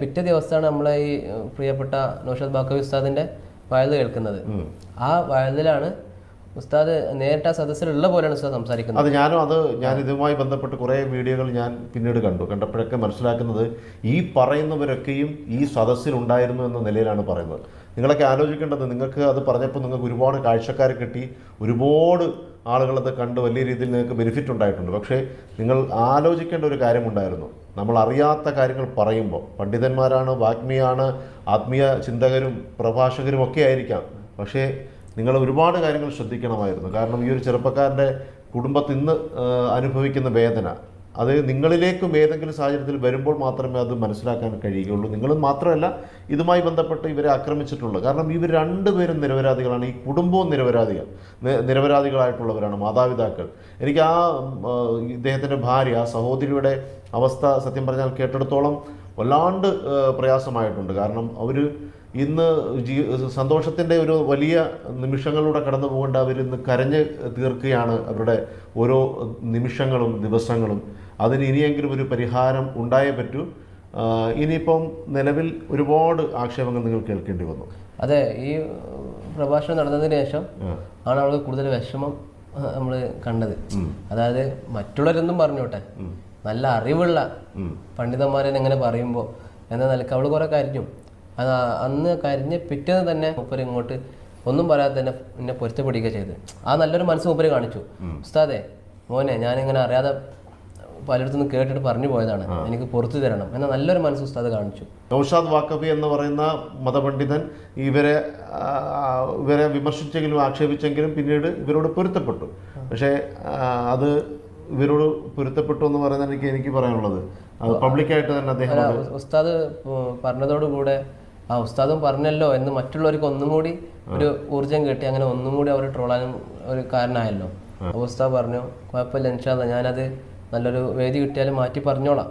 പിറ്റേ ദിവസമാണ് നമ്മളെ ഈ പ്രിയപ്പെട്ട നൗഷാദ് ബാക്കവി ഉസ്താദിന്റെ വയൽ കേൾക്കുന്നത്. ആ വയലിലാണ് ഉസ്താദ് നേരിട്ട് ആ സദസ്സിലുള്ള പോലെയാണ് ഉസ്താദ് സംസാരിക്കുന്നത്. അത് ഞാനും അത് ഞാൻ ഇതുമായി ബന്ധപ്പെട്ട് കുറേ വീഡിയോകൾ ഞാൻ പിന്നീട് കണ്ടു. കണ്ടപ്പോഴൊക്കെ മനസ്സിലാക്കുന്നത് ഈ പറയുന്നവരൊക്കെയും ഈ സദസ്സിലുണ്ടായിരുന്നു എന്ന നിലയിലാണ് പറയുന്നത്. നിങ്ങളൊക്കെ ആലോചിക്കേണ്ടത് നിങ്ങൾക്ക് അത് പറഞ്ഞപ്പോൾ നിങ്ങൾക്ക് ഒരുപാട് കാഴ്ചക്കാരെ കിട്ടി ഒരുപാട് ആളുകളത് കണ്ട് വലിയ രീതിയിൽ നിങ്ങൾക്ക് ബെനിഫിറ്റ് ഉണ്ടായിട്ടുണ്ട്. പക്ഷേ നിങ്ങൾ ആലോചിക്കേണ്ട ഒരു കാര്യമുണ്ടായിരുന്നു. നമ്മൾ അറിയാത്ത കാര്യങ്ങൾ പറയുമ്പോൾ പണ്ഡിതന്മാരാണ് വാഗ്മിയാണ് ആത്മീയ ചിന്തകരും പ്രഭാഷകരും ഒക്കെ ആയിരിക്കാം. പക്ഷേ നിങ്ങൾ ഒരുപാട് കാര്യങ്ങൾ ശ്രദ്ധിക്കണമായിരുന്നു. കാരണം ഈ ഒരു ചെറുപ്പക്കാരന്റെ കുടുംബത്തിൽ നിന്ന് അനുഭവിക്കുന്ന വേദന അത് നിങ്ങളിലേക്കും ഏതെങ്കിലും സാഹചര്യത്തിൽ വരുമ്പോൾ മാത്രമേ അത് മനസ്സിലാക്കാൻ കഴിയുകയുള്ളൂ. നിങ്ങൾ മാത്രമല്ല ഇതുമായി ബന്ധപ്പെട്ട് ഇവരെ ആക്രമിച്ചിട്ടുള്ളൂ കാരണം ഇവർ രണ്ടുപേരും നിരപരാധികളാണ്. ഈ കുടുംബവും നിരപരാധികൾ നിരപരാധികളായിട്ടുള്ളവരാണ് മാതാപിതാക്കൾ. എനിക്ക് ആ, ഇദ്ദേഹത്തിന്റെ ഭാര്യ ആ സഹോദരിയുടെ അവസ്ഥ സത്യം പറഞ്ഞാൽ കേട്ടെടുത്തോളം വല്ലാണ്ട് പ്രയാസമായിട്ടുണ്ട്. കാരണം അവർ ഇന്ന് ജീ സന്തോഷത്തിന്റെ ഒരു വലിയ നിമിഷങ്ങളിലൂടെ കടന്നു പോകേണ്ട അവർ ഇന്ന് കരഞ്ഞ് തീർക്കുകയാണ് അവരുടെ ഓരോ നിമിഷങ്ങളും ദിവസങ്ങളും. അതിന് ഇനിയെങ്കിലും ഒരു പരിഹാരം ഉണ്ടായേ പറ്റൂ. ഇനിയിപ്പം നിലവിൽ ഒരുപാട് ആക്ഷേപങ്ങൾ നിങ്ങൾ കേൾക്കേണ്ടി വന്നു. അതെ ഈ പ്രഭാഷണം നടന്നതിന് ശേഷം ആണ് അവൾക്ക് കൂടുതൽ വിഷമം നമ്മൾ കണ്ടത്. അതായത് മറ്റുള്ളവരെന്നും പറഞ്ഞോട്ടെ. നല്ല അറിവുള്ള പണ്ഡിതന്മാരെ എങ്ങനെ പറയുമ്പോൾ എന്ന നിലയ്ക്ക് അവൾ കുറെ കരഞ്ഞു. അത് അന്ന് കരഞ്ഞ് പിറ്റേന്ന് തന്നെ മൂപ്പര് ഇങ്ങോട്ട് ഒന്നും പറയാതെ തന്നെ എന്നെ പൊരുത്തപ്പെടുക ചെയ്ത്. ആ നല്ലൊരു മനസ്സ് മൂപ്പര് കാണിച്ചു. ഉസ്താദെ മോനെ ഞാനിങ്ങനെ അറിയാതെ പലയിടത്തു നിന്ന് കേട്ടിട്ട് പറഞ്ഞു പോയതാണ്. എനിക്ക് പുറത്തു തരണം. എന്ന നല്ലൊരു മനസ്സ് ഉസ്താദ് കാണിച്ചു. നൌഷാദ് വാക്കബി എന്ന് പറയുന്ന മതപണ്ഡിതൻ ഇവരെ ഇവരെ വിമർശിച്ചെങ്കിലും ആക്ഷേപിച്ചെങ്കിലും പിന്നീട് ഇവരോട് പൊരുത്തപ്പെട്ടു. പക്ഷേ അത് ഇവരോട് പൊരുത്തപ്പെട്ടു എന്ന് പറയുന്നത് എനിക്ക് എനിക്ക് പറയാനുള്ളത്. പബ്ലിക്കായിട്ട് തന്നെ അദ്ദേഹം ഉസ്താദ് പറഞ്ഞതോടുകൂടെ ആ ഉസ്താദും പറഞ്ഞല്ലോ എന്ന് മറ്റുള്ളവർക്ക് ഒന്നും കൂടി ഒരു ഊർജം കിട്ടി അങ്ങനെ ഒന്നും കൂടി അവർ ട്രോളാനും ഒരു കാരണമായല്ലോ. അപ്പോൾ ഉസ്താദ് പറഞ്ഞു കുഴപ്പമില്ല ഇൻഷാല്ല ഞാനത് നല്ലൊരു വേദി കിട്ടിയാലും മാറ്റി പറഞ്ഞോളാം.